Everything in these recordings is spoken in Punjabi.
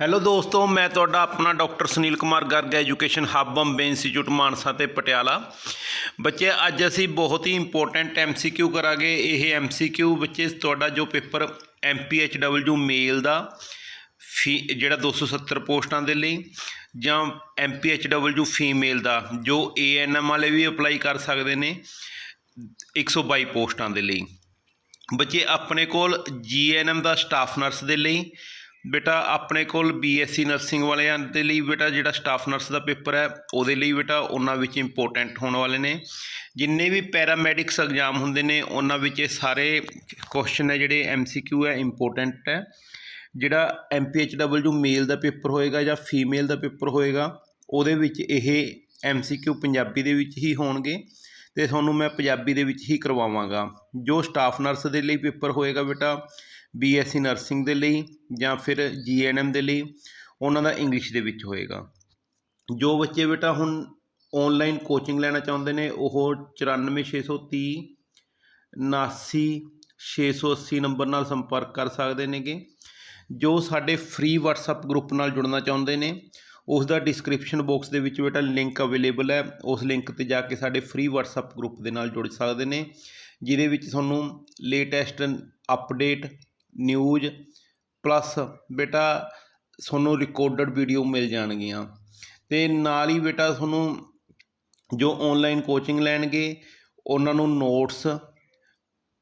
ਹੈਲੋ ਦੋਸਤੋ, ਮੈਂ ਤੁਹਾਡਾ ਆਪਣਾ doctor Sunil Kumar Garg, Education Hub Bombay Institute Mansa ਤੇ ਪਟਿਆਲਾ। ਬੱਚੇ, ਅੱਜ ਅਸੀਂ ਬਹੁਤ ਹੀ ਇੰਪੋਰਟੈਂਟ ਐਮਸੀਕਿਊ ਕਰਾਂਗੇ। ਇਹ ਐਮਸੀਕਿਊ ਬੱਚੇ, ਤੁਹਾਡਾ ਜੋ ਪੇਪਰ ਐਮਪੀਐਚਡਬਲਯੂ ਮੇਲ ਦਾ, ਫੀ, ਜਿਹੜਾ 270 ਪੋਸਟਾਂ ਦੇ ਲਈ, ਜਾਂ ਐਮਪੀਐਚਡਬਲਯੂ ਫੀਮੇਲ ਦਾ, ਜੋ ਏਐਨਐਮ ਵਾਲੇ ਵੀ ਅਪਲਾਈ ਕਰ ਸਕਦੇ ਨੇ 122 ਪੋਸਟਾਂ ਦੇ ਲਈ। ਬੱਚੇ, ਆਪਣੇ ਕੋਲ ਜੀਐਨਐਮ ਦਾ ਸਟਾਫ ਨਰਸ ਦੇ ਲਈ ਬੇਟਾ ਆਪਣੇ ਕੋਲ ਬੀਐਸਸੀ ਨਰਸਿੰਗ ਵਾਲਿਆਂ ਦੇ ਲਈ ਬੇਟਾ ਜਿਹੜਾ ਸਟਾਫ ਨਰਸ ਦਾ ਪੇਪਰ ਹੈ, ਉਹਦੇ ਲਈ ਬੇਟਾ ਉਹਨਾਂ ਵਿੱਚ ਇੰਪੋਰਟੈਂਟ ਹੋਣ ਵਾਲੇ ਨੇ। ਜਿੰਨੇ ਵੀ ਪੈਰਾਮੈਡਿਕਸ ਐਗਜ਼ਾਮ ਹੁੰਦੇ ਨੇ, ਉਹਨਾਂ ਵਿੱਚ ਇਹ ਸਾਰੇ ਕੁਐਸਚਨ ਹੈ ਜਿਹੜੇ ਐਮਸੀਕਿਊ ਹੈ ਇੰਪੋਰਟੈਂਟ ਹੈ। ਜਿਹੜਾ ਐਮਪੀਐਚਡਬਲਯੂ ਮੇਲ ਦਾ ਪੇਪਰ ਹੋਏਗਾ ਜਾਂ ਫੀਮੇਲ ਦਾ ਪੇਪਰ ਹੋਏਗਾ, ਉਹਦੇ ਵਿੱਚ ਇਹ ਐਮਸੀਕਿਊ ਪੰਜਾਬੀ ਦੇ ਵਿੱਚ ਹੀ ਹੋਣਗੇ ਤੇ ਤੁਹਾਨੂੰ ਮੈਂ ਪੰਜਾਬੀ ਦੇ ਵਿੱਚ ਹੀ ਕਰਵਾਵਾਂਗਾ। ਜੋ ਸਟਾਫ ਨਰਸ ਦੇ ਲਈ ਪੇਪਰ ਹੋਏਗਾ ਬੇਟਾ ਬੀਐਸਸੀ ਨਰਸਿੰਗ ਦੇ ਲਈ ਜਾਂ ਫਿਰ ਜੀਐਨਐਮ ਦੇ ਲਈ ਉਹਨਾਂ ਦਾ ਇੰਗਲਿਸ਼ ਦੇ ਵਿੱਚ ਹੋਏਗਾ। ਜੋ ਬੱਚੇ ਬੇਟਾ ਹੁਣ ਆਨਲਾਈਨ ਕੋਚਿੰਗ ਲੈਣਾ ਚਾਹੁੰਦੇ ਨੇ, ਉਹ 94630 79680 ਨੰਬਰ ਨਾਲ ਸੰਪਰਕ ਕਰ ਸਕਦੇ ਨੇਗੇ। ਜੋ ਸਾਡੇ ਫ੍ਰੀ WhatsApp ਗਰੁੱਪ ਨਾਲ ਜੁੜਨਾ ਚਾਹੁੰਦੇ ਨੇ, ਉਸ ਦਾ ਡਿਸਕ੍ਰਿਪਸ਼ਨ ਬਾਕਸ ਦੇ ਵਿੱਚ ਬੇਟਾ ਲਿੰਕ ਅਵੇਲੇਬਲ ਹੈ। ਉਸ ਲਿੰਕ ਤੇ ਜਾ ਕੇ ਸਾਡੇ ਫ੍ਰੀ WhatsApp ਗਰੁੱਪ ਦੇ ਨਾਲ ਜੁੜ ਸਕਦੇ ਨੇ, ਜਿਹਦੇ ਵਿੱਚ ਤੁਹਾਨੂੰ ਲੇਟੈਸਟ ਅਪਡੇਟ ਨਿਊਜ਼ ਪਲੱਸ ਬੇਟਾ ਤੁਹਾਨੂੰ ਰਿਕਾਰਡਡ ਵੀਡੀਓ ਮਿਲ ਜਾਣਗੀਆਂ। ਅਤੇ ਨਾਲ ਹੀ ਬੇਟਾ ਤੁਹਾਨੂੰ ਜੋ ਔਨਲਾਈਨ ਕੋਚਿੰਗ ਲੈਣਗੇ, ਉਹਨਾਂ ਨੂੰ notes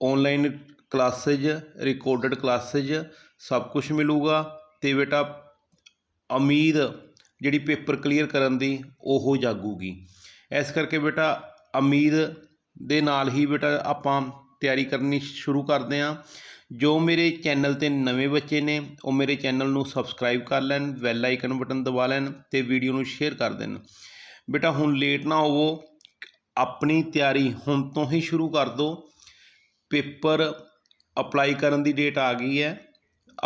online classes recorded classes ਸਭ ਕੁਝ ਮਿਲੂਗਾ। ਅਤੇ ਬੇਟਾ ਉਮੀਦ ਜਿਹੜੀ ਪੇਪਰ ਕਲੀਅਰ ਕਰਨ ਦੀ ਉਹ ਜਾਗੂਗੀ। ਇਸ ਕਰਕੇ ਬੇਟਾ ਉਮੀਦ ਦੇ ਨਾਲ ਹੀ ਬੇਟਾ ਆਪਾਂ ਤਿਆਰੀ ਕਰਨੀ ਸ਼ੁਰੂ ਕਰਦੇ ਹਾਂ। ਜੋ ਮੇਰੇ ਚੈਨਲ ਤੇ ਨਵੇਂ ਬੱਚੇ ਨੇ, ਉਹ ਮੇਰੇ ਚੈਨਲ ਨੂੰ ਸਬਸਕ੍ਰਾਈਬ ਕਰ ਲੈਣ ਬੈਲ ਆਈਕਨ ਬਟਨ ਦਬਾ ਲੈਣ ਤੇ ਵੀਡੀਓ ਨੂੰ ਸ਼ੇਅਰ ਕਰ ਦੇਣ। ਬੇਟਾ, ਹੁਣ ਲੇਟ ਨਾ ਹੋਵੋ, ਆਪਣੀ ਤਿਆਰੀ ਹੁਣ ਤੋਂ ਹੀ ਸ਼ੁਰੂ ਕਰ ਦਿਓ ਪੇਪਰ ਅਪਲਾਈ ਕਰਨ ਦੀ ਡੇਟ ਆ ਗਈ ਹੈ।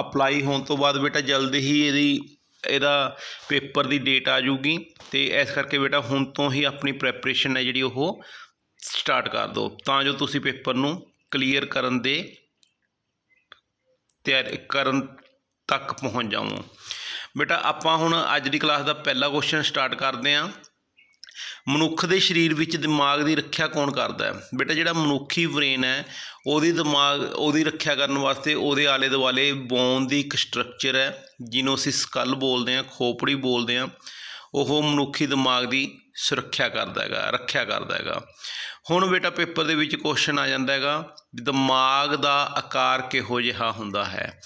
ਅਪਲਾਈ ਹੋਣ ਤੋਂ ਬਾਅਦ ਬੇਟਾ, ਜਲਦ ਹੀ ਇਹਦੀ, ਇਹਦਾ ਪੇਪਰ ਦੀ ਡੇਟ ਆ ਜੂਗੀ ਤੇ ਇਸ ਕਰਕੇ ਬੇਟਾ, ਹੁਣ ਤੋਂ ਹੀ ਆਪਣੀ ਪ੍ਰੈਪਰੇਸ਼ਨ ਹੈ ਜਿਹੜੀ ਉਹ ਸਟਾਰਟ ਕਰ ਦਿਓ ਤਾਂ ਜੋ ਤੁਸੀਂ ਪੇਪਰ ਨੂੰ ਕਲੀਅਰ ਕਰਨ ਦੇ ਤਿਆਰ ਕਰਨ ਤੱਕ ਪਹੁੰਚ ਜਾਵੋ। ਬੇਟਾ, ਆਪਾਂ ਹੁਣ ਅੱਜ ਦੀ ਕਲਾਸ ਦਾ ਪਹਿਲਾ ਕੁਐਸਚਨ ਸਟਾਰਟ ਕਰਦੇ ਹਾਂ। ਮਨੁੱਖ ਦੇ ਸਰੀਰ ਵਿੱਚ ਦਿਮਾਗ ਦੀ ਰੱਖਿਆ ਕੌਣ ਕਰਦਾ ਹੈ? ਬੇਟਾ, ਜਿਹੜਾ ਮਨੁੱਖੀ ਬ੍ਰੇਨ ਹੈ, ਉਹਦੀ ਦਿਮਾਗ, ਉਹਦੀ ਰੱਖਿਆ ਕਰਨ ਵਾਸਤੇ ਉਹਦੇ ਆਲੇ ਦੁਆਲੇ ਬੋਨ ਦੀ ਇੱਕ ਸਟਰਕਚਰ ਹੈ, ਜਿਹਨੂੰ ਅਸੀਂ ਸਕਲ ਬੋਲਦੇ ਹਾਂ, ਖੋਪੜੀ ਬੋਲਦੇ ਹਾਂ। ਉਹ ਮਨੁੱਖੀ ਦਿਮਾਗ ਦੀ ਸੁਰੱਖਿਆ ਕਰਦਾ ਹੈਗਾ, ਰੱਖਿਆ ਕਰਦਾ ਹੈਗਾ। ਹੁਣ ਬੇਟਾ ਪੇਪਰ ਦੇ ਵਿੱਚ ਕੁਐਸਚਨ ਆ ਜਾਂਦਾ ਹੈਗਾ, ਦਿਮਾਗ ਦਾ ਆਕਾਰ ਕਿਹੋ ਜਿਹਾ ਹੁੰਦਾ ਹੈ?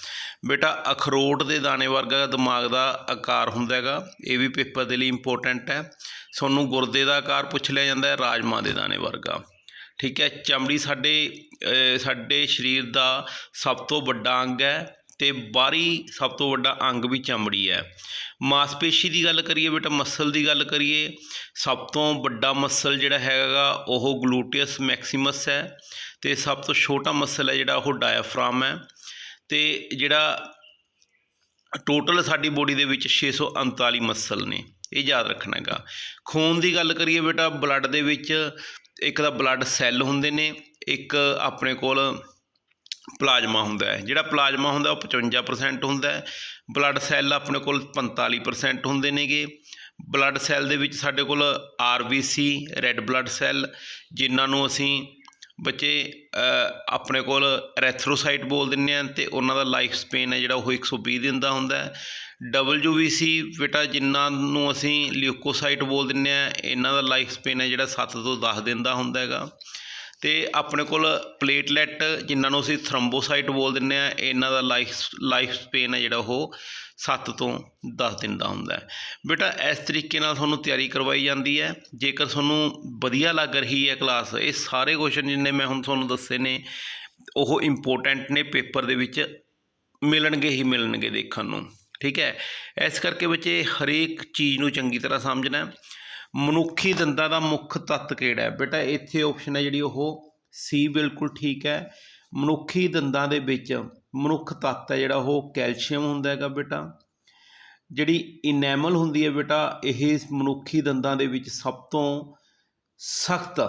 ਬੇਟਾ ਅਖਰੋਟ ਦੇ ਦਾਣੇ ਵਰਗਾ ਦਿਮਾਗ ਦਾ ਆਕਾਰ ਹੁੰਦਾ ਹੈਗਾ, ਇਹ ਵੀ ਪੇਪਰ ਦੇ ਲਈ ਇੰਪੋਰਟੈਂਟ ਹੈ। ਤੁਹਾਨੂੰ ਗੁਰਦੇ ਦਾ ਆਕਾਰ ਪੁੱਛ ਲਿਆ ਜਾਂਦਾ ਹੈ ਰਾਜਮਾ ਦੇ ਦਾਣੇ ਵਰਗਾ। ਠੀਕ ਹੈ, ਚਮੜੀ ਸਾਡੇ ਸਾਡੇ ਸਰੀਰ ਦਾ ਸਭ ਤੋਂ ਵੱਡਾ ਅੰਗ ਹੈ। ਤੇ ਬਾਹਰੀ ਸਭ ਤੋਂ ਵੱਡਾ ਅੰਗ ਵੀ ਚਮੜੀ ਹੈ। ਮਾਸਪੇਸ਼ੀ ਦੀ ਗੱਲ ਕਰੀਏ ਬੇਟਾ, ਮਸਲ ਦੀ ਗੱਲ ਕਰੀਏ, ਸਭ ਤੋਂ ਵੱਡਾ ਮਸਲ ਜਿਹੜਾ ਹੈਗਾ ਉਹ ਗਲੂਟੀਅਸ ਮੈਕਸਿਮਸ ਹੈ ਤੇ ਸਭ ਤੋਂ ਛੋਟਾ ਮਸਲ ਹੈ ਜਿਹੜਾ ਉਹ ਡਾਇਆਫ੍ਰਾਮ ਹੈ ਤੇ ਜਿਹੜਾ ਟੋਟਲ ਸਾਡੀ ਬੋਡੀ ਦੇ ਵਿੱਚ 639 ਮਸਲ ਨੇ, ਇਹ ਯਾਦ ਰੱਖਣਾ ਹੈਗਾ। ਖੂਨ ਦੀ ਗੱਲ ਕਰੀਏ ਬੇਟਾ, ਬਲੱਡ ਦੇ ਵਿੱਚ ਇੱਕ ਤਾਂ ਬਲੱਡ ਸੈੱਲ ਹੁੰਦੇ ਨੇ, ਇੱਕ ਆਪਣੇ ਕੋਲ ਪਲਾਜ਼ਮਾ ਹੁੰਦਾ ਹੈ। ਜਿਹੜਾ ਪਲਾਜ਼ਮਾ ਹੁੰਦਾ, ਉਹ 55% ਹੁੰਦਾ ਬਲੱਡ ਸੈੱਲ ਆਪਣੇ ਕੋਲ 45% ਹੁੰਦੇ ਨੇਗੇ। ਬਲੱਡ ਸੈੱਲ ਦੇ ਵਿੱਚ ਸਾਡੇ ਕੋਲ ਆਰਬੀਸੀ ਰੈੱਡ ਬਲੱਡ ਸੈੱਲ, ਜਿਨ੍ਹਾਂ ਨੂੰ ਅਸੀਂ ਬੱਚੇ ਆਪਣੇ ਕੋਲ ਐਰੈਥਰੋਸਾਈਟ ਬੋਲ ਦਿੰਦੇ ਆ ਤੇ ਉਹਨਾਂ ਦਾ ਲਾਈਫ ਸਪੇਨ ਹੈ ਜਿਹੜਾ ਉਹ 120 ਦਿਨ ਦਾ ਹੁੰਦਾ ਹੈ। WBC ਬੇਟਾ, ਜਿਨ੍ਹਾਂ ਨੂੰ ਅਸੀਂ ਲਿਊਕੋਸਾਈਟ ਬੋਲ ਦਿੰਦੇ ਆ ਇਹਨਾਂ ਦਾ ਲਾਈਫ ਸਪੇਨ ਹੈ ਜਿਹੜਾ 7 ਤੋਂ 10 ਦਿਨ ਦਾ ਹੁੰਦਾ ਹੈਗਾ। ਤੇ ਆਪਣੇ ਕੋਲ ਪਲੇਟਲੈਟ ਜਿਨ੍ਹਾਂ ਨੂੰ ਅਸੀਂ ਥਰੰਬੋਸਾਈਟ ਬੋਲ ਦਿੰਦੇ ਆ ਇਹਨਾਂ ਦਾ ਲਾਈਫ ਲਾਈਫ ਸਪੇਨ ਹੈ ਜਿਹੜਾ ਉਹ 7 ਤੋਂ 10 ਦਿਨ ਦਾ ਹੁੰਦਾ ਬੇਟਾ, ਇਸ ਤਰੀਕੇ ਨਾਲ ਤੁਹਾਨੂੰ ਤਿਆਰੀ ਕਰਵਾਈ ਜਾਂਦੀ ਹੈ। ਜੇਕਰ ਤੁਹਾਨੂੰ ਵਧੀਆ ਲੱਗ ਰਹੀ ਹੈ ਕਲਾਸ, ਇਹ ਸਾਰੇ ਕੁਐਸਚਨ ਜਿੰਨੇ ਮੈਂ ਹੁਣ ਤੁਹਾਨੂੰ ਦੱਸੇ ਨੇ, ਉਹ ਇੰਪੋਰਟੈਂਟ ਨੇ, ਪੇਪਰ ਦੇ ਵਿੱਚ ਮਿਲਣਗੇ ਹੀ ਮਿਲਣਗੇ ਦੇਖਣ ਨੂੰ, ਠੀਕ ਹੈ? ਇਸ ਕਰਕੇ ਬੱਚੇ ਹਰੇਕ ਚੀਜ਼ ਨੂੰ ਚੰਗੀ ਤਰ੍ਹਾਂ ਸਮਝਣਾ ਮਨੁੱਖੀ ਦੰਦਾਂ ਦਾ ਮੁੱਖ ਤੱਤ ਕਿਹੜਾ ਹੈ? ਬੇਟਾ, ਇੱਥੇ ਆਪਸ਼ਨ ਹੈ ਜਿਹੜੀ ਉਹ ਸੀ ਬਿਲਕੁਲ ਠੀਕ ਹੈ। ਮਨੁੱਖੀ ਦੰਦਾਂ ਦੇ ਵਿੱਚ ਮਨੁੱਖ ਤੱਤ ਹੈ ਜਿਹੜਾ ਉਹ ਕੈਲਸ਼ੀਅਮ ਹੁੰਦਾ ਹੈਗਾ ਬੇਟਾ। ਜਿਹੜੀ ਇਨੈਮਲ ਹੁੰਦੀ ਹੈ ਬੇਟਾ, ਇਹ ਮਨੁੱਖੀ ਦੰਦਾਂ ਦੇ ਵਿੱਚ ਸਭ ਤੋਂ ਸਖਤ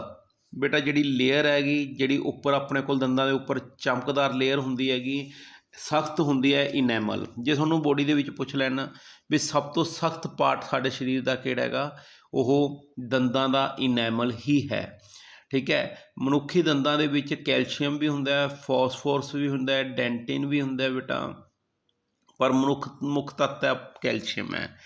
ਬੇਟਾ ਜਿਹੜੀ ਲੇਅਰ ਹੈਗੀ, ਜਿਹੜੀ ਉੱਪਰ ਆਪਣੇ ਕੋਲ ਦੰਦਾਂ ਦੇ ਉੱਪਰ ਚਮਕਦਾਰ ਲੇਅਰ ਹੁੰਦੀ ਹੈਗੀ, ਸਖਤ ਹੁੰਦੀ ਹੈ ਇਨੈਮਲ ਜੇ ਤੁਹਾਨੂੰ ਬੋਡੀ ਦੇ ਵਿੱਚ ਪੁੱਛ ਲੈਣ ਵੀ ਸਭ ਤੋਂ ਸਖਤ ਪਾਰਟ ਸਾਡੇ ਸਰੀਰ ਦਾ ਕਿਹੜਾ ਹੈਗਾ ਉਹ ਦੰਦਾਂ ਦਾ ਇਨੈਮਲ ਹੀ ਹੈ। ਠੀਕ ਹੈ? ਮਨੁੱਖੀ ਦੰਦਾਂ ਦੇ ਵਿੱਚ ਕੈਲਸ਼ੀਅਮ ਵੀ ਹੁੰਦਾ ਹੈ, ਫਾਸਫੋਰਸ ਵੀ ਹੁੰਦਾ ਹੈ, ਡੈਂਟਿਨ ਵੀ ਹੁੰਦਾ ਹੈ ਬੇਟਾ। ਪਰ ਮਨੁੱਖ, ਮੁੱਖ ਤੱਤ ਹੈ ਕੈਲਸ਼ੀਅਮ ਹੈ।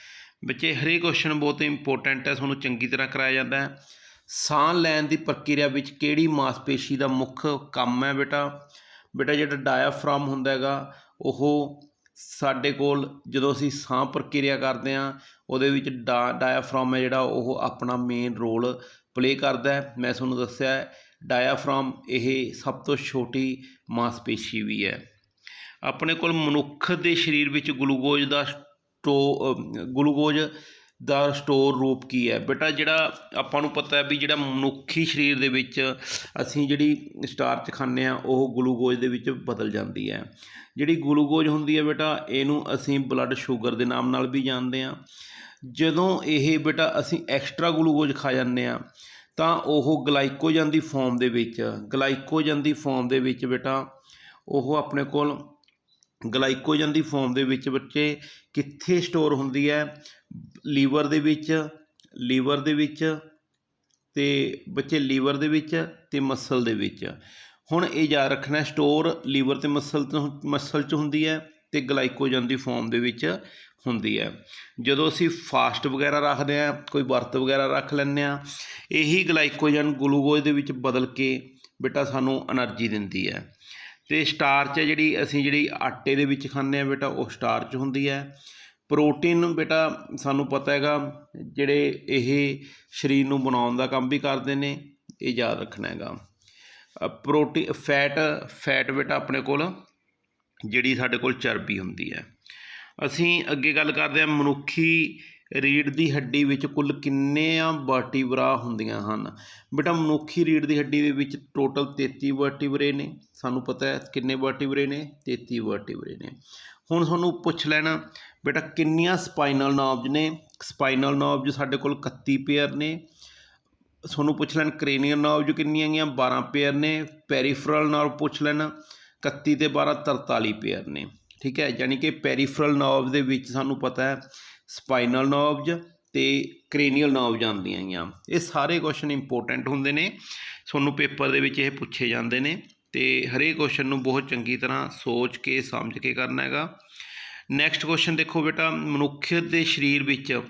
ਬੱਚੇ, ਹਰੇਕ ਕੁਐਸਚਨ ਬਹੁਤ ਇੰਪੋਰਟੈਂਟ ਹੈ, ਤੁਹਾਨੂੰ ਚੰਗੀ ਤਰ੍ਹਾਂ ਕਰਾਇਆ ਜਾਂਦਾ ਹੈ। ਸਾਹ ਲੈਣ ਦੀ ਪ੍ਰਕਿਰਿਆ ਵਿੱਚ ਕਿਹੜੀ ਮਾਸਪੇਸ਼ੀ ਦਾ ਮੁੱਖ ਕੰਮ ਹੈ ਬੇਟਾ? ਬੇਟਾ, ਜਿਹੜਾ ਡਾਇਆਫ੍ਰਾਮ ਹੁੰਦਾ ਹੈਗਾ, ਉਹ ਸਾਡੇ ਕੋਲ ਜਦੋਂ ਅਸੀਂ ਸਾਹ ਪ੍ਰਕਿਰਿਆ ਕਰਦੇ ਹਾਂ, ਉਹਦੇ ਵਿੱਚ ਡਾ ਡਾਇਆਫ੍ਰਾਮ ਹੈ ਜਿਹੜਾ, ਉਹ ਆਪਣਾ ਮੇਨ ਰੋਲ ਪਲੇਅ ਕਰਦਾ ਮੈਂ ਤੁਹਾਨੂੰ ਦੱਸਿਆ ਹੈ ਇਹ ਸਭ ਤੋਂ ਛੋਟੀ ਮਾਸਪੇਸ਼ੀ ਵੀ ਹੈ। ਆਪਣੇ ਕੋਲ ਮਨੁੱਖ ਦੇ ਸਰੀਰ ਵਿੱਚ ਗਲੂਕੋਜ਼ ਦਾ ਸਟੋ ਗਲੂਕੋਜ਼ ਦਾ ਸਟੋਰ ਰੂਪ ਕੀ ਹੈ? ਬੇਟਾ, ਜਿਹੜਾ ਆਪਾਂ ਨੂੰ ਪਤਾ ਹੈ ਵੀ ਜਿਹੜਾ ਮਨੁੱਖੀ ਸਰੀਰ ਦੇ ਵਿੱਚ ਅਸੀਂ ਜਿਹੜੀ ਸਟਾਰਚ ਖਾਂਦੇ ਆ ਉਹ ਗਲੂਕੋਜ਼ ਦੇ ਵਿੱਚ ਬਦਲ ਜਾਂਦੀ ਹੈ। ਜਿਹੜੀ ਗਲੂਕੋਜ਼ ਹੁੰਦੀ ਹੈ ਬੇਟਾ, ਇਹਨੂੰ ਅਸੀਂ ਬਲੱਡ ਸ਼ੂਗਰ ਦੇ ਨਾਮ ਨਾਲ ਵੀ ਜਾਣਦੇ ਆ ਜਦੋਂ ਇਹ ਬੇਟਾ, ਅਸੀਂ ਐਕਸਟਰਾ ਗਲੂਕੋਜ਼ ਖਾ ਜਾਂਦੇ ਆ ਤਾਂ ਉਹ ਗਲਾਈਕੋਜਨ ਦੀ ਫਾਰਮ ਦੇ ਵਿੱਚ ਗਲਾਈਕੋਜਨ ਦੀ ਫਾਰਮ ਦੇ ਵਿੱਚ ਬੇਟਾ, ਉਹ ਆਪਣੇ ਕੋਲ ਗਲਾਈਕੋਜਨ ਦੀ ਫਾਰਮ ਦੇ ਵਿੱਚ ਬੱਚੇ ਕਿੱਥੇ ਸਟੋਰ ਹੁੰਦੀ ਹੈ? ਲੀਵਰ ਦੇ ਵਿੱਚ, ਲੀਵਰ ਦੇ ਵਿੱਚ ਤੇ ਬੱਚੇ ਲੀਵਰ ਦੇ ਵਿੱਚ ਤੇ ਮਸਲ ਦੇ ਵਿੱਚ। ਹੁਣ ਇਹ ਯਾਦ ਰੱਖਣਾ, ਸਟੋਰ ਲੀਵਰ ਤੇ ਮਸਲ ਤੋਂ, ਮਸਲ 'ਚ ਹੁੰਦੀ ਹੈ ਤੇ ਗਲਾਈਕੋਜਨ ਦੀ ਫਾਰਮ ਦੇ ਵਿੱਚ ਹੁੰਦੀ ਹੈ। ਜਦੋਂ ਅਸੀਂ ਫਾਸਟ ਵਗੈਰਾ ਰੱਖਦੇ ਆ ਕੋਈ ਵਰਤ ਵਗੈਰਾ ਰੱਖ ਲੈਂਦੇ ਆ ਇਹੀ ਗਲਾਈਕੋਜਨ ਗਲੂਕੋਜ਼ ਦੇ ਵਿੱਚ ਬਦਲ ਕੇ ਬੇਟਾ ਸਾਨੂੰ એનર્ਜੀ ਦਿੰਦੀ ਹੈ। ਤੇ ਸਟਾਰਚ ਹੈ ਜਿਹੜੀ, ਅਸੀਂ ਜਿਹੜੀ ਆਟੇ ਦੇ ਵਿੱਚ ਖਾਂਦੇ ਆ ਬੇਟਾ, ਉਹ ਸਟਾਰਚ ਹੁੰਦੀ ਹੈ। ਪ੍ਰੋਟੀਨ ਬੇਟਾ ਸਾਨੂੰ ਪਤਾ ਹੈਗਾ, ਜਿਹੜੇ ਇਹ ਸਰੀਰ ਨੂੰ ਬਣਾਉਣ ਦਾ ਕੰਮ ਵੀ ਕਰਦੇ ਨੇ, ਇਹ ਯਾਦ ਰੱਖਣਾ ਹੈਗਾ। ਪ੍ਰੋਟੀ, ਫੈਟ ਫੈਟ ਬੇਟਾ ਆਪਣੇ ਕੋਲ, ਜਿਹੜੀ ਸਾਡੇ ਕੋਲ ਚਰਬੀ ਹੁੰਦੀ ਹੈ। ਅਸੀਂ ਅੱਗੇ ਗੱਲ ਕਰਦੇ ਹਾਂ ਮਨੁੱਖੀ ਰੀੜ੍ਹ ਦੀ ਹੱਡੀ ਵਿੱਚ ਕੁੱਲ ਕਿੰਨੀਆਂ ਵਰਟੀਬਰਾ ਹੁੰਦੀਆਂ ਹਨ? ਬੇਟਾ, ਮਨੁੱਖੀ ਰੀੜ੍ਹ ਦੀ ਹੱਡੀ ਦੇ ਵਿੱਚ ਟੋਟਲ 33 ਵਰਟੀਬਰੇ ਨੇ। ਸਾਨੂੰ ਪਤਾ ਹੈ ਕਿੰਨੇ ਵਰਟੀਬਰੇ ਨੇ? 33 ਵਰਟੀਬਰੇ ਨੇ। ਹੁਣ ਤੁਹਾਨੂੰ ਪੁੱਛ ਲੈਣਾ, ਬੇਟਾ, ਕਿੰਨੀਆਂ ਸਪਾਈਨਲ ਨਰਵਜ਼ ਨੇ? ਸਪਾਈਨਲ ਨਰਵਜ਼ ਸਾਡੇ ਕੋਲ 31 ਪੇਅਰ ਨੇ। ਤੁਹਾਨੂੰ ਪੁੱਛ ਲੈਣ ਕਰੇਨੀਅਲ ਨਰਵਜ਼ ਕਿੰਨੀਆਂ ਗਈਆਂ 12 ਪੇਅਰ ਨੇ। ਪੈਰੀਫਰਲ ਨਰਵ ਪੁੱਛ ਲੈਣ 31 ਤੇ 12 43 ਪੇਅਰ ਨੇ। ਠੀਕ ਹੈ? ਯਾਨੀ ਕਿ ਪੈਰੀਫਰਲ ਨਰਵ ਦੇ ਵਿੱਚ ਸਾਨੂੰ ਪਤਾ ਹੈ ਸਪਾਈਨਲ ਨੋਬਜ਼ ਤੇ ਕ੍ਰੇਨੀਅਲ ਨਰਵਜ਼ ਆਉਂਦੀਆਂ ਗੀਆਂ ਇਹ ਸਾਰੇ ਕੁਐਸਚਨ ਇੰਪੋਰਟੈਂਟ ਹੁੰਦੇ ਨੇ। ਤੁਹਾਨੂੰ ਪੇਪਰ ਦੇ ਵਿੱਚ ਇਹ ਪੁੱਛੇ ਜਾਂਦੇ ਨੇ ਤੇ ਹਰੇਕ ਕੁਐਸਚਨ ਨੂੰ ਬਹੁਤ ਚੰਗੀ ਤਰ੍ਹਾਂ ਸੋਚ ਕੇ, ਸਮਝ ਕੇ ਕਰਨਾ ਹੈਗਾ। ਨੈਕਸਟ ਕੁਐਸਚਨ ਦੇਖੋ ਬੇਟਾ, ਮਨੁੱਖ ਦੇ ਸਰੀਰ ਵਿੱਚ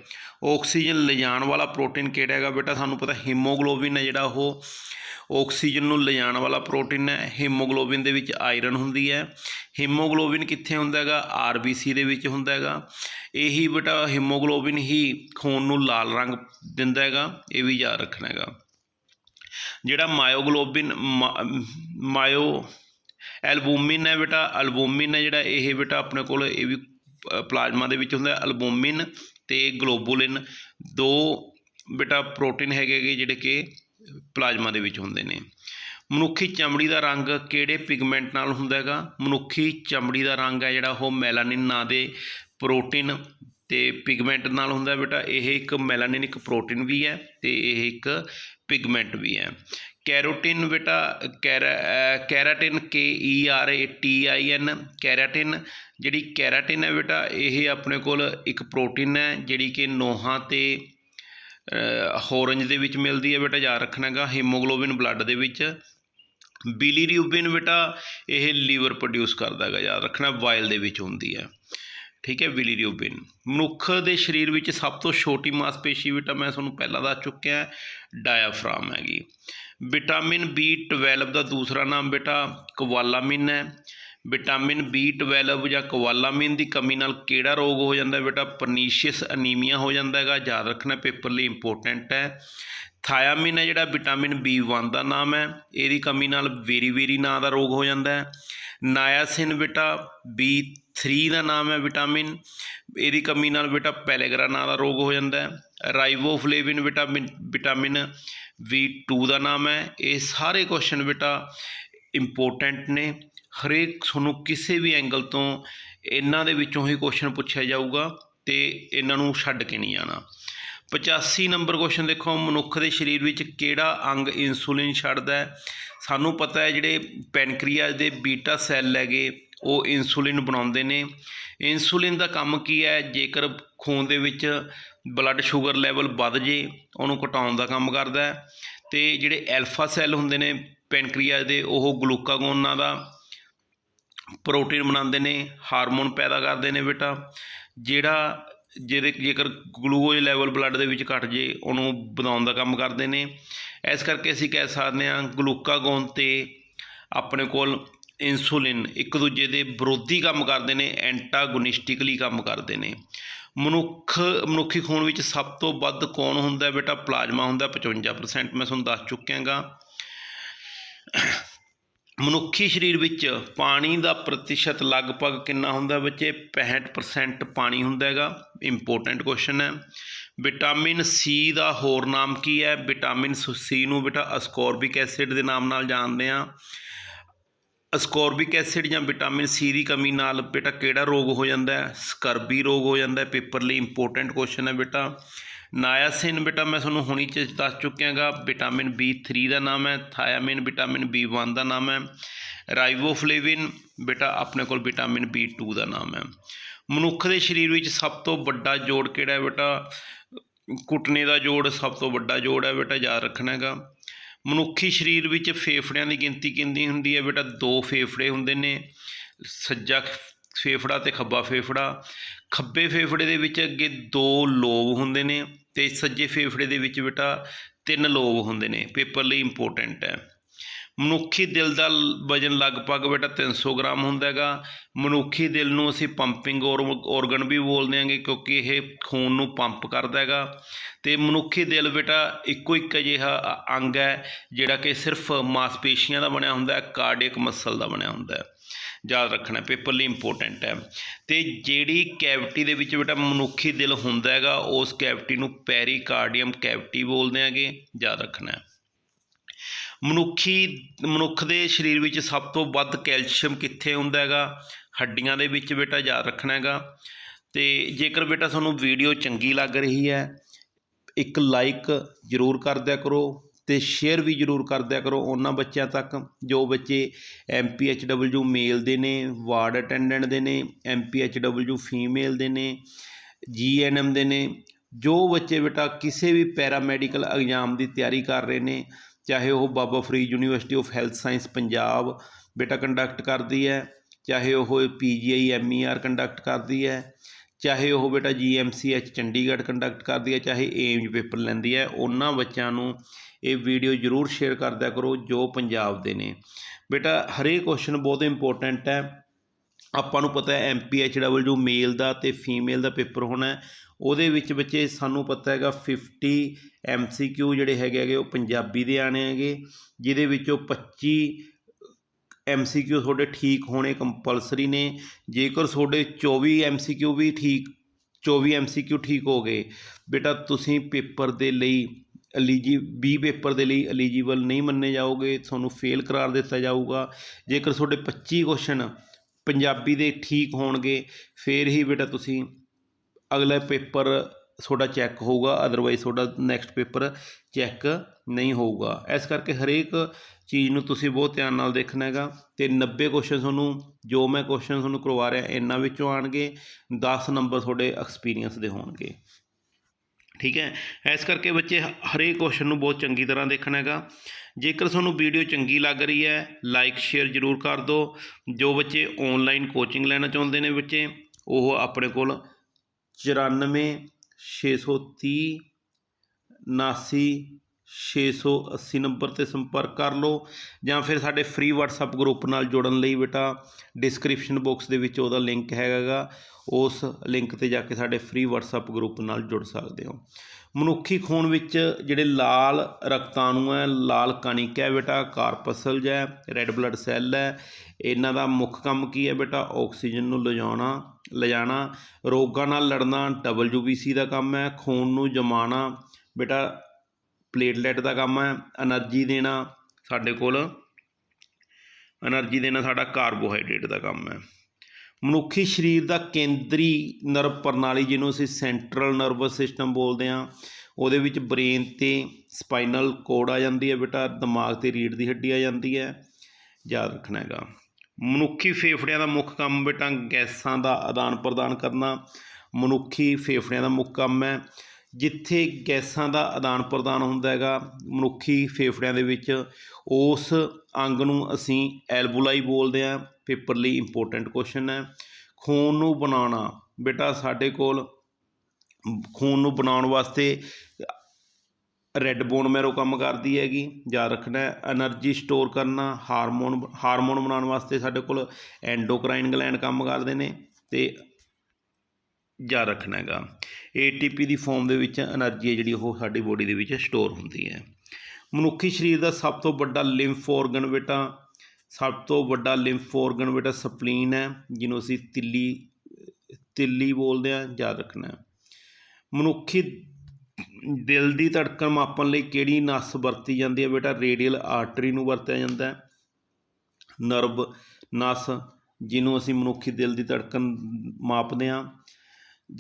ਆਕਸੀਜਨ ਲਿਜਾਣ ਵਾਲਾ ਪ੍ਰੋਟੀਨ ਕਿਹੜਾ ਹੈਗਾ ਬੇਟਾ? ਸਾਨੂੰ ਪਤਾ ਹੀਮੋਗਲੋਬਿਨ ਹੈ ਜਿਹੜਾ ਉਹ। ਆਕਸੀਜਨ ਨੂੰ ਲਿਜਾਣ ਵਾਲਾ ਪ੍ਰੋਟੀਨ ਹੈ, ਹੀਮੋਗਲੋਬਿਨ ਦੇ ਵਿੱਚ ਆਇਰਨ ਹੁੰਦੀ ਹੈ। ਹੀਮੋਗਲੋਬਿਨ ਕਿੱਥੇ ਹੁੰਦਾ ਹੈਗਾ? ਆਰਬੀਸੀ ਦੇ ਵਿੱਚ ਹੁੰਦਾ ਹੈਗਾ। ਇਹੀ ਬੇਟਾ ਹੀਮੋਗਲੋਬਿਨ ਹੀ ਖੂਨ ਨੂੰ ਲਾਲ ਰੰਗ ਦਿੰਦਾ ਹੈਗਾ, ਇਹ ਵੀ ਯਾਦ ਰੱਖਣਾ ਹੈਗਾ। ਜਿਹੜਾ ਮਾਇਓਗਲੋਬਿਨ ਮਾਇਓ ਐਲਬੂਮਿਨ ਹੈ ਬੇਟਾ, ਐਲਬੂਮਿਨ ਹੈ ਜਿਹੜਾ ਇਹ ਬੇਟਾ ਆਪਣੇ ਕੋਲ ਇਹ ਵੀ ਪਲਾਜ਼ਮਾ ਦੇ ਵਿੱਚ ਹੁੰਦਾ ਐਲਬੂਮਿਨ ਤੇ ਗਲੋਬੂਲਿਨ। ਦੋ ਬੇਟਾ ਪ੍ਰੋਟੀਨ ਹੈਗੇ ਜਿਹੜੇ ਕਿ ਪਲਾਜ਼ਮਾ ਦੇ ਵਿੱਚ ਹੁੰਦੇ ਨੇ। ਮਨੁੱਖੀ ਚਮੜੀ ਦਾ ਰੰਗ ਕਿਹੜੇ ਪਿਗਮੈਂਟ ਨਾਲ ਹੁੰਦਾ ਹੈਗਾ? ਮਨੁੱਖੀ ਚਮੜੀ ਦਾ ਰੰਗ ਹੈ ਜਿਹੜਾ ਉਹ ਮੈਲਾਨਿਨ ਨਾਂ ਦੇ ਪ੍ਰੋਟੀਨ ਤੇ ਪਿਗਮੈਂਟ ਨਾਲ ਹੁੰਦਾ ਬੇਟਾ। ਇਹ ਇੱਕ ਮੈਲਾਨਿਨ ਇੱਕ ਪ੍ਰੋਟੀਨ ਵੀ ਹੈ ਤੇ ਇਹ ਇੱਕ ਪਿਗਮੈਂਟ ਵੀ ਹੈ। ਕੈਰੋਟਿਨ ਬੇਟਾ, ਕੈਰਾ keratin K E R A T I N keratin. ਜਿਹੜੀ ਕੈਰਾਟਿਨ ਹੈ ਬੇਟਾ, ਇਹ ਆਪਣੇ ਕੋਲ ਇੱਕ ਪ੍ਰੋਟੀਨ ਹੈ, ਜਿਹੜੀ ਕਿ ਨੋਹਾਂ ਤੇ ਹੋਰੰਜ ਦੇ ਵਿੱਚ ਮਿਲਦੀ ਹੈ ਬੇਟਾ, ਯਾਦ ਰੱਖਣਾ ਹੈਗਾ, ਹੀਮੋਗਲੋਬਿਨ ਬਲੱਡ ਦੇ ਵਿੱਚ। ਬਿਲੀਰੂਬਿਨ ਬੇਟਾ, ਇਹ ਲੀਵਰ ਪ੍ਰੋਡਿਊਸ ਕਰਦਾ ਹੈਗਾ, ਯਾਦ ਰੱਖਣਾ, ਵਾਇਲ ਦੇ ਵਿੱਚ ਹੁੰਦੀ ਹੈ। ਠੀਕ ਹੈ ਬਿਲੀਰੂਬਿਨ ਮਨੁੱਖ ਦੇ ਸਰੀਰ ਵਿੱਚ ਸਭ ਤੋਂ ਛੋਟੀ ਮਾਸਪੇਸ਼ੀ ਬੇਟਾ ਮੈਂ ਤੁਹਾਨੂੰ ਪਹਿਲਾਂ ਦੱਸ ਚੁੱਕਿਆ ਡਾਇਆਫ੍ਰਾਮ ਹੈਗੀ। ਵਿਟਾਮਿਨ B12 ਦਾ ਦੂਸਰਾ ਨਾਮ ਬੇਟਾ ਕਵਾਲਾਮਿਨ ਹੈ। ਵਿਟਾਮਿਨ B12 ਜਾਂ ਕਵਾਲਾਮਿਨ ਦੀ ਕਮੀ ਨਾਲ ਕਿਹੜਾ ਰੋਗ ਹੋ ਜਾਂਦਾ ਹੈ ਬੇਟਾ? ਪਰਨੀਸ਼ੀਅਸ ਅਨੀਮੀਆ ਹੋ ਜਾਂਦਾ ਹੈਗਾ, ਯਾਦ ਰੱਖਣਾ ਪੇਪਰ ਲਈ ਇੰਪੋਰਟੈਂਟ ਹੈ। ਥਾਇਆਮਿਨ ਹੈ ਜਿਹੜਾ, ਵਿਟਾਮਿਨ B1 ਦਾ ਨਾਮ ਹੈ। ਇਹਦੀ ਕਮੀ ਨਾਲ ਵੇਰੀ ਵੇਰੀ ਨਾਂ ਦਾ ਰੋਗ ਹੋ ਜਾਂਦਾ ਹੈ। ਨਾਇਆਸਿਨ ਬੇਟਾ B3 ਦਾ ਨਾਮ ਹੈ ਵਿਟਾਮਿਨ, ਇਹਦੀ ਕਮੀ ਨਾਲ ਬੇਟਾ ਪੈਲੇਗਰਾ ਨਾਂ ਦਾ ਰੋਗ ਹੋ ਜਾਂਦਾ ਹੈ। ਰਾਈਬੋਫਲੇਵਿਨ ਵਿਟਾਮਿਨ ਵਿਟਾਮਿਨ V2 ਦਾ ਨਾਮ ਹੈ। ਇਹ ਸਾਰੇ ਕੁਐਸਚਨ ਬੇਟਾ ਇੰਪੋਰਟੈਂਟ ਨੇ। ਹਰੇਕ ਤੁਹਾਨੂੰ ਕਿਸੇ ਵੀ ਐਂਗਲ ਤੋਂ ਇਹਨਾਂ ਦੇ ਵਿੱਚੋਂ ਹੀ ਕੁਐਸਚਨ ਪੁੱਛਿਆ ਜਾਊਗਾ ਤੇ ਇਹਨਾਂ ਨੂੰ ਛੱਡ ਕੇ ਨਹੀਂ ਜਾਣਾ 85 ਨੰਬਰ ਕੁਐਸਚਨ ਦੇਖੋ, ਮਨੁੱਖ ਦੇ ਸਰੀਰ ਵਿੱਚ ਕਿਹੜਾ ਅੰਗ ਇਨਸੂਲਿਨ ਛੱਡਦਾ ਹੈ? ਸਾਨੂੰ ਪਤਾ ਹੈ ਜਿਹੜੇ ਪੈਨਕ੍ਰੀਆਸ ਦੇ ਬੀਟਾ ਸੈੱਲ ਹੈਗੇ, ਉਹ ਇਨਸੂਲਿਨ ਬਣਾਉਂਦੇ ਨੇ। ਇਨਸੂਲਿਨ ਦਾ ਕੰਮ ਕੀ ਹੈ? ਜੇਕਰ ਖੂਨ ਦੇ ਵਿੱਚ ਬਲੱਡ ਸ਼ੂਗਰ ਲੈਵਲ ਵੱਧ ਜੇ, ਉਹਨੂੰ ਘਟਾਉਣ ਦਾ ਕੰਮ ਕਰਦਾ ਹੈ। ਤੇ ਜਿਹੜੇ ਐਲਫਾ ਸੈੱਲ ਹੁੰਦੇ ਨੇ ਪੈਨਕ੍ਰੀਆ ਦੇ, ਉਹ ਗਲੂਕਾਗੋਨਾਂ ਦਾ ਪ੍ਰੋਟੀਨ ਬਣਾਉਂਦੇ ਨੇ, ਹਾਰਮੋਨ ਪੈਦਾ ਕਰਦੇ ਨੇ ਬੇਟਾ। ਜਿਹੜਾ ਜਿਹਦੇ ਜੇਕਰ ਗਲੂਕੋਜ਼ ਲੈਵਲ ਬਲੱਡ ਦੇ ਵਿੱਚ ਘੱਟ ਜੇ, ਉਹਨੂੰ ਵਧਾਉਣ ਦਾ ਕੰਮ ਕਰਦੇ ਨੇ। ਇਸ ਕਰਕੇ ਅਸੀਂ ਕਹਿ ਸਕਦੇ ਹਾਂ ਗਲੂਕਾਗੋਨ ਤੇ ਆਪਣੇ ਕੋਲ ਇਨਸੂਲਿਨ ਇੱਕ ਦੂਜੇ ਦੇ ਵਿਰੋਧੀ ਕੰਮ ਕਰਦੇ ਨੇ, ਐਂਟਾਗੋਨਿਸਟਿਕਲੀ ਕੰਮ ਕਰਦੇ ਨੇ। ਮਨੁੱਖ, ਮਨੁੱਖੀ ਖੂਨ ਵਿੱਚ ਸਭ ਤੋਂ ਵੱਧ ਕੌਣ ਹੁੰਦਾ ਬੇਟਾ? ਪਲਾਜ਼ਮਾ ਹੁੰਦਾ 55% ਮੈਂ ਤੁਹਾਨੂੰ ਦੱਸ ਚੁੱਕਿਆ ਗਾ ਮਨੁੱਖੀ ਸਰੀਰ ਵਿੱਚ ਪਾਣੀ ਦਾ ਪ੍ਰਤੀਸ਼ਤ ਲਗਭਗ ਕਿੰਨਾ ਹੁੰਦਾ ਬੱਚੇ? 65% ਪਾਣੀ ਹੁੰਦਾ ਹੈਗਾ। ਇੰਪੋਰਟੈਂਟ ਕੁਐਸਚਨ ਹੈ। ਵਿਟਾਮਿਨ ਸੀ ਦਾ ਹੋਰ ਨਾਮ ਕੀ ਹੈ? ਵਿਟਾਮਿਨ ਸੀ ਨੂੰ ਬੇਟਾ ਅਸਕੋਰਬਿਕ ਐਸਿਡ ਦੇ ਨਾਮ ਨਾਲ ਜਾਣਦੇ ਆ ਅਸਕੋਰਬਿਕ ਐਸਿਡ ਜਾਂ ਵਿਟਾਮਿਨ ਸੀ ਦੀ ਕਮੀ ਨਾਲ ਬੇਟਾ ਕਿਹੜਾ ਰੋਗ ਹੋ ਜਾਂਦਾ ਹੈ? ਸਕਰਬੀ ਰੋਗ ਹੋ ਜਾਂਦਾ ਹੈ। ਪੇਪਰ ਲਈ ਇੰਪੋਰਟੈਂਟ ਕੁਐਸਚਨ ਹੈ ਬੇਟਾ। ਨਾਇਆਸਿਨ ਬੇਟਾ ਮੈਂ ਤੁਹਾਨੂੰ ਹੁਣੀ ਚ ਦੱਸ ਚੁੱਕਿਆਗਾ। ਵਿਟਾਮਿਨ B3 ਦਾ ਨਾਮ ਹੈ, ਥਾਇਆਮਿਨ, ਵਿਟਾਮਿਨ B1 ਦਾ ਨਾਮ ਹੈ। ਰਾਈਬੋਫਲੇਵਿਨ ਬੇਟਾ ਆਪਣੇ ਕੋਲ ਵਿਟਾਮਿਨ B2 ਦਾ ਨਾਮ ਹੈ। ਮਨੁੱਖ ਦੇ ਸਰੀਰ ਵਿੱਚ ਸਭ ਤੋਂ ਵੱਡਾ ਜੋੜ ਕਿਹੜਾ ਹੈ ਬੇਟਾ? ਘੁਟਨੇ ਦਾ ਜੋੜ ਸਭ ਤੋਂ ਵੱਡਾ ਜੋੜ ਹੈ ਬੇਟਾ, ਯਾਦ ਰੱਖਣਾ ਹੈਗਾ। ਮਨੁੱਖੀ ਸਰੀਰ ਵਿੱਚ ਫੇਫੜਿਆਂ ਦੀ ਗਿਣਤੀ ਕਿੰਨੀ ਹੁੰਦੀ ਹੈ ਬੇਟਾ? ਦੋ ਫੇਫੜੇ ਹੁੰਦੇ ਨੇ, ਸੱਜਾ ਫੇਫੜਾ ਤੇ ਖੱਬਾ ਫੇਫੜਾ। ਖੱਬੇ ਫੇਫੜੇ ਦੇ ਵਿੱਚ ਅੱਗੇ ਦੋ ਲੋਬ ਹੁੰਦੇ ਨੇ। ਤੇ ਸੱਜੇ ਫੇਫੜੇ ਦੇ ਵਿੱਚ ਬੇਟਾ ਤਿੰਨ ਲੋਬ ਹੁੰਦੇ ਨੇ, ਪੇਪਰ ਲਈ ਇੰਪੋਰਟੈਂਟ ਹੈ। ਮਨੁੱਖੀ ਦਿਲ ਦਾ ਵਜਨ ਲਗਭਗ ਬੇਟਾ 300 ਗ੍ਰਾਮ ਹੁੰਦਾ ਹੈਗਾ। ਮਨੁੱਖੀ ਦਿਲ ਨੂੰ ਅਸੀਂ ਪੰਪਿੰਗ ਔਰਗਨ ਵੀ ਬੋਲਦੇ ਆਂਗੇ ਕਿਉਂਕਿ ਇਹ ਖੂਨ ਨੂੰ ਪੰਪ ਕਰਦਾ ਹੈਗਾ। ਤੇ ਮਨੁੱਖੀ ਦਿਲ ਬੇਟਾ ਇੱਕੋ ਇੱਕ ਅਜਿਹਾ ਅੰਗ ਹੈ ਜਿਹੜਾ ਕਿ ਸਿਰਫ ਮਾਸਪੇਸ਼ੀਆਂ ਦਾ ਬਣਿਆ ਹੁੰਦਾ ਹੈ ਕਾਰਡੀਅਕ ਮਸਲ ਦਾ ਬਣਿਆ ਹੁੰਦਾ ਹੈ। ਯਾਦ ਰੱਖਣਾ, ਪੇਪਰ ਲਈ ਇੰਪੋਰਟੈਂਟ ਹੈ। ਤੇ ਜਿਹੜੀ ਕੈਵਿਟੀ ਦੇ ਵਿੱਚ ਬੇਟਾ ਮਨੁੱਖੀ ਦਿਲ ਹੁੰਦਾ ਹੈਗਾ, ਉਸ ਕੈਵਿਟੀ ਨੂੰ ਪੈਰੀਕਾਰਡੀਅਮ ਕੈਵਿਟੀ ਬੋਲਦੇ ਆਂਗੇ ਯਾਦ ਰੱਖਣਾ। ਮਨੁੱਖੀ, ਮਨੁੱਖ ਦੇ ਸਰੀਰ ਵਿੱਚ ਸਭ ਤੋਂ ਵੱਧ ਕੈਲਸ਼ੀਅਮ ਕਿੱਥੇ ਹੁੰਦਾ ਹੈਗਾ? ਹੱਡੀਆਂ ਦੇ ਵਿੱਚ ਬੇਟਾ, ਯਾਦ ਰੱਖਣਾ ਹੈਗਾ। ਤੇ ਜੇਕਰ ਬੇਟਾ ਤੁਹਾਨੂੰ ਵੀਡੀਓ ਚੰਗੀ ਲੱਗ ਰਹੀ ਹੈ, ਇੱਕ ਲਾਈਕ ਜ਼ਰੂਰ ਕਰ ਦਿਆ ਕਰੋ। ਅਤੇ ਸ਼ੇਅਰ ਵੀ ਜ਼ਰੂਰ ਕਰ ਦਿਆ ਕਰੋ ਉਹਨਾਂ ਬੱਚਿਆਂ ਤੱਕ, ਜੋ ਬੱਚੇ ਐਮਪੀਐਚਡਬਲਯੂ ਮੇਲ ਦੇ ਨੇ, ਵਾਰਡ ਅਟੈਂਡੈਂਟ ਦੇ ਨੇ ਐਮਪੀਐਚਡਬਲਯੂ ਫੀਮੇਲ ਦੇ ਨੇ ਜੀਐਨਐਮ ਦੇ ਨੇ, ਜੋ ਬੱਚੇ ਬੇਟਾ ਕਿਸੇ ਵੀ ਪੈਰਾਮੈਡੀਕਲ ਐਗਜ਼ਾਮ ਦੀ ਤਿਆਰੀ ਕਰ ਰਹੇ ਨੇ, ਚਾਹੇ ਉਹ Baba Farid University of Health Science Punjab ਬੇਟਾ ਕੰਡਕਟ ਕਰਦੀ ਹੈ, ਚਾਹੇ ਉਹ P G I M E R conduct ਕਰਦੀ ਹੈ ਚਾਹੇ ਉਹ ਬੇਟਾ ਜੀਐਮਸੀਐਚ ਚੰਡੀਗੜ੍ਹ ਕੰਡਕਟ ਕਰਦੀ ਹੈ, ਚਾਹੇ ਏਮਜ ਪੇਪਰ ਲੈਂਦੀ ਹੈ, ਉਹਨਾਂ ਬੱਚਿਆਂ ਨੂੰ ਇਹ ਵੀਡੀਓ ਜ਼ਰੂਰ ਸ਼ੇਅਰ ਕਰਦਿਆ ਕਰੋ ਜੋ ਪੰਜਾਬ ਦੇ ਨੇ। ਬੇਟਾ, ਹਰੇਕ ਕੁਐਸਚਨ ਬਹੁਤ ਇੰਪੋਰਟੈਂਟ ਹੈ। ਆਪਾਂ ਨੂੰ ਪਤਾ ਹੈ ਐਮਪੀਐਚਡਬਲਯੂ ਮੇਲ ਦਾ ਤੇ ਫੀਮੇਲ ਦਾ ਪੇਪਰ ਹੋਣਾ ਉਹਦੇ ਵਿੱਚ ਬੱਚੇ, ਸਾਨੂੰ ਪਤਾ ਹੈਗਾ 50 ਐਮਸੀਕਿਊ ਜਿਹੜੇ ਹੈਗੇ ਹੈਗੇ, ਉਹ ਪੰਜਾਬੀ ਦੇ ਆਣੇ ਹੈਗੇ, ਜਿਹਦੇ ਵਿੱਚੋਂ 25 ਐਮਸੀਕਿਊ ਤੁਹਾਡੇ ਠੀਕ ਹੋਣੇ ਕੰਪਲਸਰੀ ਨੇ। ਜੇਕਰ ਤੁਹਾਡੇ 24 ਐਮਸੀਕਿਊ ਵੀ ਠੀਕ 24 ਐਮਸੀਕਿਊ ਠੀਕ ਹੋ ਗਏ, ਬੇਟਾ ਤੁਸੀਂ ਪੇਪਰ ਦੇ ਲਈ ਐਲੀਜੀ ਬੀ ਪੇਪਰ ਦੇ ਲਈ ਐਲੀਜੀਬਲ ਨਹੀਂ ਮੰਨੇ ਜਾਓਗੇ, ਤੁਹਾਨੂੰ ਫੇਲ ਕਰਾਰ ਦਿੱਤਾ ਜਾਊਗਾ। ਜੇਕਰ ਤੁਹਾਡੇ 25 ਕੁਐਸਚਨ ਪੰਜਾਬੀ ਦੇ ਠੀਕ ਹੋਣਗੇ, ਫੇਰ ਹੀ ਬੇਟਾ ਤੁਸੀਂ ਅਗਲਾ ਪੇਪਰ ਤੁਹਾਡਾ ਚੈੱਕ ਹੋਊਗਾ ਅਦਰਵਾਈਜ਼ ਤੁਹਾਡਾ ਨੈਕਸਟ ਪੇਪਰ ਚੈੱਕ ਨਹੀਂ ਹੋਊਗਾ। ਇਸ ਕਰਕੇ ਹਰੇਕ ਚੀਜ਼ ਨੂੰ ਤੁਸੀਂ ਬਹੁਤ ਧਿਆਨ ਨਾਲ ਦੇਖਣਾ ਹੈਗਾ ਤੇ 90 ਕੁਐਸਚਨ ਤੁਹਾਨੂੰ, ਜੋ ਮੈਂ ਕੁਐਸਚਨ ਤੁਹਾਨੂੰ ਕਰਵਾ ਰਿਹਾ, ਇਹਨਾਂ ਵਿੱਚੋਂ ਆਣਗੇ 10 ਨੰਬਰ ਤੁਹਾਡੇ ਐਕਸਪੀਰੀਅੰਸ ਦੇ ਹੋਣਗੇ। ਠੀਕ ਹੈ? ਇਸ ਕਰਕੇ ਬੱਚੇ ਹ- ਹਰੇਕ ਕੁਐਸਚਨ ਨੂੰ ਬਹੁਤ ਚੰਗੀ ਤਰ੍ਹਾਂ ਦੇਖਣਾ ਹੈਗਾ। ਜੇਕਰ ਤੁਹਾਨੂੰ ਵੀਡੀਓ ਚੰਗੀ ਲੱਗ ਰਹੀ ਹੈ ਲਾਈਕ ਸ਼ੇਅਰ ਜ਼ਰੂਰ ਕਰ ਦਿਓ। ਜੋ ਬੱਚੇ ਆਨਲਾਈਨ ਕੋਚਿੰਗ ਲੈਣਾ ਚਾਹੁੰਦੇ ਨੇ ਬੱਚੇ, ਉਹ ਆਪਣੇ ਕੋਲ 94 630 ਉਨਾਸੀ 680 ਨੰਬਰ ਤੇ ਸੰਪਰਕ ਕਰ ਲਓ ਜਾਂ ਫਿਰ ਸਾਡੇ ਫ੍ਰੀ WhatsApp ਗਰੁੱਪ ਨਾਲ ਜੁੜਨ ਲਈ ਬੇਟਾ ਡਿਸਕ੍ਰਿਪਸ਼ਨ ਬਾਕਸ ਦੇ ਵਿੱਚ ਉਹਦਾ ਲਿੰਕ ਹੈਗਾਗਾ, ਉਸ ਲਿੰਕ ਤੇ ਜਾ ਕੇ ਸਾਡੇ ਫ੍ਰੀ WhatsApp ਗਰੁੱਪ ਨਾਲ ਜੁੜ ਸਕਦੇ ਹੋ। ਮਨੁੱਖੀ ਖੂਨ ਵਿੱਚ ਜਿਹੜੇ ਲਾਲ ਰਕਤਾਣੂ ਹੈ, ਲਾਲ ਕਣਿਕ ਹੈ ਬੇਟਾ ਕਾਰਪਸਲਜ ਹੈ ਰੈੱਡ ਬਲੱਡ ਸੈੱਲ ਹੈ, ਇਹਨਾਂ ਦਾ ਮੁੱਖ ਕੰਮ ਕੀ ਹੈ ਬੇਟਾ? ਆਕਸੀਜਨ ਨੂੰ ਲਿਜਾਉਣਾ, ਲਿਜਾਣਾ, ਰੋਗਾਂ ਨਾਲ ਲੜਨਾ WBC ਦਾ ਕੰਮ ਹੈ, ਖੂਨ ਨੂੰ ਜਮਾਉਣਾ ਬੇਟਾ ਪਲੇਟਲੈਟ ਦਾ ਕੰਮ ਹੈ, ਐਨਰਜੀ ਦੇਣਾ ਸਾਡੇ ਕੋਲ। ਐਨਰਜੀ ਦੇਣਾ ਸਾਡਾ ਕਾਰਬੋਹਾਈਡਰੇਟ ਦਾ ਕੰਮ ਹੈ। ਮਨੁੱਖੀ ਸਰੀਰ ਦਾ ਕੇਂਦਰੀ ਨਰਵ ਪ੍ਰਣਾਲੀ, ਜਿਹਨੂੰ ਅਸੀਂ ਸੈਂਟਰਲ ਨਰਵਸ ਸਿਸਟਮ ਬੋਲਦੇ ਹਾਂ, ਉਹਦੇ ਵਿੱਚ ਬ੍ਰੇਨ ਤੇ ਸਪਾਈਨਲ ਕੋਡ ਆ ਜਾਂਦੀ ਹੈ ਬੇਟਾ, ਦਿਮਾਗ ਤੇ ਰੀੜ ਦੀ ਹੱਡੀ ਆ ਜਾਂਦੀ ਹੈ। ਯਾਦ ਰੱਖਣਾ ਹੈਗਾ। ਮਨੁੱਖੀ ਫੇਫੜਿਆਂ ਦਾ ਮੁੱਖ ਕੰਮ ਬੇਟਾ, ਗੈਸਾਂ ਦਾ ਆਦਾਨ ਪ੍ਰਦਾਨ ਕਰਨਾ। ਮਨੁੱਖੀ ਫੇਫੜਿਆਂ ਦਾ ਮੁੱਖ ਕੰਮ ਹੈ ਜਿੱਥੇ ਗੈਸਾਂ ਦਾ ਆਦਾਨ ਪ੍ਰਦਾਨ ਹੁੰਦਾ ਹੈਗਾ, ਮਨੁੱਖੀ ਫੇਫੜਿਆਂ ਦੇ ਵਿੱਚ, ਉਸ ਅੰਗ ਨੂੰ ਅਸੀਂ ਐਲਬੂਲਾਈ ਬੋਲਦੇ ਹਾਂ, ਪੇਪਰ ਲਈ ਇੰਪੋਰਟੈਂਟ ਕੁਐਸਚਨ ਹੈ। ਖੂਨ ਨੂੰ ਬਣਾਉਣਾ, ਬੇਟਾ ਸਾਡੇ ਕੋਲ, ਖੂਨ ਨੂੰ ਬਣਾਉਣ ਵਾਸਤੇ ਰੈੱਡ ਬੋਨ ਮੈਰੋ ਕੰਮ ਕਰਦੀ ਹੈਗੀ, ਯਾਦ ਰੱਖਣਾ એનર્ਜੀ ਸਟੋਰ ਕਰਨਾ ਹਾਰਮੋਨ ਹਾਰਮੋਨ ਬਣਾਉਣ ਵਾਸਤੇ ਸਾਡੇ ਕੋਲ ਐਂਡੋਕਰਾਈਨ ਗਲੈਂਡ ਕੰਮ ਕਰਦੇ ਨੇ, ਤੇ ਯਾਦ ਰੱਖਣਾ ਹੈਗਾ। ATP ਦੀ ਫਾਰਮ ਦੇ ਵਿੱਚ એનર્ਜੀ ਹੈ ਜਿਹੜੀ ਉਹ ਸਾਡੀ ਬੋਡੀ ਦੇ ਵਿੱਚ ਸਟੋਰ ਹੁੰਦੀ ਹੈ। ਮਨੁੱਖੀ ਸਰੀਰ ਦਾ ਸਭ ਤੋਂ ਵੱਡਾ ਲਿੰਫ ਆਰਗਨ ਬੇਟਾ, ਸਭ ਤੋਂ ਵੱਡਾ ਲਿੰਫ ਆਰਗਨ ਬੇਟਾ ਸਪਲੀਨ ਹੈ, ਜਿਹਨੂੰ ਅਸੀਂ ਤਿੱਲੀ ਤਿੱਲੀ ਬੋਲਦੇ ਆ ਯਾਦ ਰੱਖਣਾ ਮਨੁੱਖੀ ਦਿਲ ਦੀ ਧੜਕਣ ਮਾਪਣ ਲਈ ਕਿਹੜੀ ਨਸ ਵਰਤੀ ਜਾਂਦੀ ਹੈ ਬੇਟਾ? ਰੇਡੀਅਲ ਆਰਟਰੀ ਨੂੰ ਵਰਤਿਆ ਜਾਂਦਾ ਹੈ। ਨਰਵ ਨਸ, ਜਿਹਨੂੰ ਅਸੀਂ ਮਨੁੱਖੀ ਦਿਲ ਦੀ ਧੜਕਣ ਮਾਪਦੇ ਆ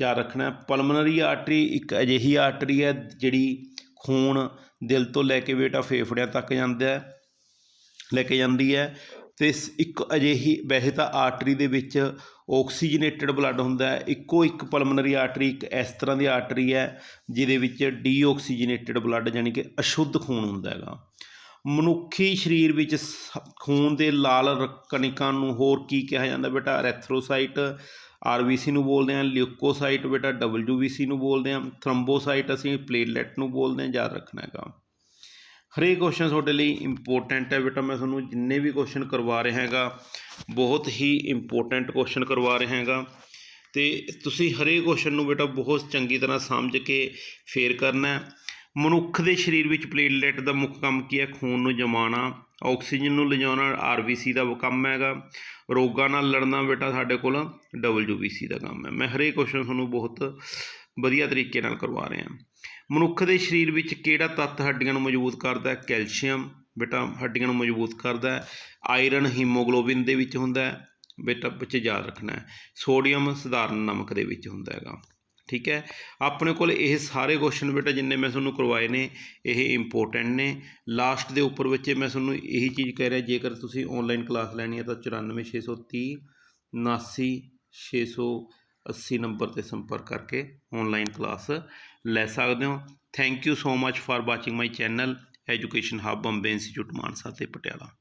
ਯਾਦ ਰੱਖਣਾ ਪਲਮਨਰੀ ਆਰਟਰੀ ਇੱਕ ਅਜਿਹੀ ਆਰਟਰੀ ਹੈ ਜਿਹੜੀ ਖੂਨ ਦਿਲ ਤੋਂ ਲੈ ਕੇ ਬੇਟਾ ਫੇਫੜਿਆਂ ਤੱਕ ਜਾਂਦਾ ਹੈ, ਲੈ ਕੇ ਜਾਂਦੀ ਹੈ ਤੇ ਇਸ ਇੱਕ ਅਜਿਹੀ, ਵੈਸੇ ਤਾਂ ਆਰਟਰੀ ਦੇ ਵਿੱਚ ਆਕਸੀਜਨੇਟਡ ਬਲੱਡ ਹੁੰਦਾ ਹੈ, ਇੱਕੋ ਇੱਕ ਪਲਮਨਰੀ ਆਰਟਰੀ ਇੱਕ ਇਸ ਤਰ੍ਹਾਂ ਦੀ ਆਰਟਰੀ ਹੈ ਜਿਹਦੇ ਵਿੱਚ ਡੀਆਕਸੀਜਨੇਟਡ ਬਲੱਡ ਯਾਨੀ ਕਿ ਅਸ਼ੁੱਧ ਖੂਨ ਹੁੰਦਾ ਹੈਗਾ। ਮਨੁੱਖੀ ਸਰੀਰ ਵਿੱਚ ਸ- ਖੂਨ ਦੇ ਲਾਲ ਰ- ਕਣਿਕਾਂ ਨੂੰ ਹੋਰ ਕੀ ਕਿਹਾ ਜਾਂਦਾ ਬੇਟਾ? ਐਰੈਥਰੋਸਾਈਟ ਆਰਬੀਸੀ ਨੂੰ ਬੋਲਦੇ ਹਾਂ, ਲਿਊਕੋਸਾਈਟ ਬੇਟਾ ਡਬਲਯੂਬੀਸੀ ਨੂੰ ਬੋਲਦੇ ਹਾਂ, ਥ੍ਰੰਬੋਸਾਈਟ ਅਸੀਂ ਪਲੇਟਲੈਟ ਨੂੰ ਬੋਲਦੇ ਹਾਂ, ਯਾਦ ਰੱਖਣਾ ਹੈਗਾ। ਹਰੇਕ ਕੁਐਸਚਨ ਤੁਹਾਡੇ ਲਈ ਇੰਪੋਰਟੈਂਟ ਹੈ ਬੇਟਾ, ਮੈਂ ਤੁਹਾਨੂੰ ਜਿੰਨੇ ਵੀ ਕੁਐਸਚਨ ਕਰਵਾ ਰਿਹਾ ਹੈਗਾ, ਬਹੁਤ ਹੀ ਇੰਪੋਰਟੈਂਟ ਕੁਐਸਚਨ ਕਰਵਾ ਰਿਹਾ ਹੈਗਾ। ਤੇ ਤੁਸੀਂ ਹਰੇਕ ਕੁਐਸਚਨ ਨੂੰ ਬੇਟਾ ਬਹੁਤ ਚੰਗੀ ਤਰ੍ਹਾਂ ਸਮਝ ਕੇ ਫੇਰ ਕਰਨਾ ਮਨੁੱਖ ਦੇ ਸਰੀਰ ਵਿੱਚ ਪਲੇਟਲੈਟ ਦਾ ਮੁੱਖ ਕੰਮ ਕੀ ਹੈ? ਖੂਨ ਨੂੰ ਜਮਾਉਣਾ। ਆਕਸੀਜਨ ਨੂੰ ਲਿਜਾਉਣਾ ਆਰਬੀਸੀ ਦਾ ਕੰਮ ਹੈਗਾ। ਰੋਗਾਂ ਨਾਲ ਲੜਨਾ ਬੇਟਾ ਸਾਡੇ ਕੋਲ ਡਬਲਯੂਬੀਸੀ ਦਾ ਕੰਮ ਹੈ। ਮੈਂ ਹਰੇਕ ਕੁਐਸਚਨ ਤੁਹਾਨੂੰ ਬਹੁਤ ਵਧੀਆ ਤਰੀਕੇ ਨਾਲ ਕਰਵਾ ਰਿਹਾ। ਮਨੁੱਖ ਦੇ ਸਰੀਰ ਵਿੱਚ ਕਿਹੜਾ ਤੱਤ ਹੱਡੀਆਂ ਨੂੰ ਮਜ਼ਬੂਤ ਕਰਦਾ ਹੈ? ਕੈਲਸ਼ੀਅਮ ਬੇਟਾ ਹੱਡੀਆਂ ਨੂੰ ਮਜ਼ਬੂਤ ਕਰਦਾ ਹੈ। ਆਇਰਨ ਹੀਮੋਗਲੋਬਿਨ ਦੇ ਵਿੱਚ ਹੁੰਦਾ ਹੈ। ਬੇਟਾ ਬੱਚੇ ਯਾਦ ਰੱਖਣਾ ਹੈ। ਸੋਡੀਅਮ ਸਧਾਰਨ ਨਮਕ ਦੇ ਵਿੱਚ ਹੁੰਦਾ ਹੈਗਾ। ਠੀਕ ਹੈ? ਆਪਣੇ ਕੋਲ ਇਹ ਸਾਰੇ ਕੁਐਸਚਨ ਬੇਟਾ ਜਿੰਨੇ ਮੈਂ ਤੁਹਾਨੂੰ ਕਰਵਾਏ ਨੇ, ਇਹ ਇੰਪੋਰਟੈਂਟ ਨੇ। ਲਾਸਟ ਦੇ ਉੱਪਰ ਵਿੱਚ ਮੈਂ ਤੁਹਾਨੂੰ ਇਹੀ ਚੀਜ਼ ਕਹਿ ਰਿਹਾ, ਜੇਕਰ ਤੁਸੀਂ ਆਨਲਾਈਨ ਕਲਾਸ ਲੈਣੀ ਹੈ ਤਾਂ 94630 79680 ਨੰਬਰ ਤੇ ਸੰਪਰਕ ਕਰਕੇ ਆਨਲਾਈਨ ਕਲਾਸ ਲੈ ਸਕਦੇ ਹੋ। Thank you so much for watching my channel Education Hub Bombay Institute Mansa ਤੇ ਪਟਿਆਲਾ।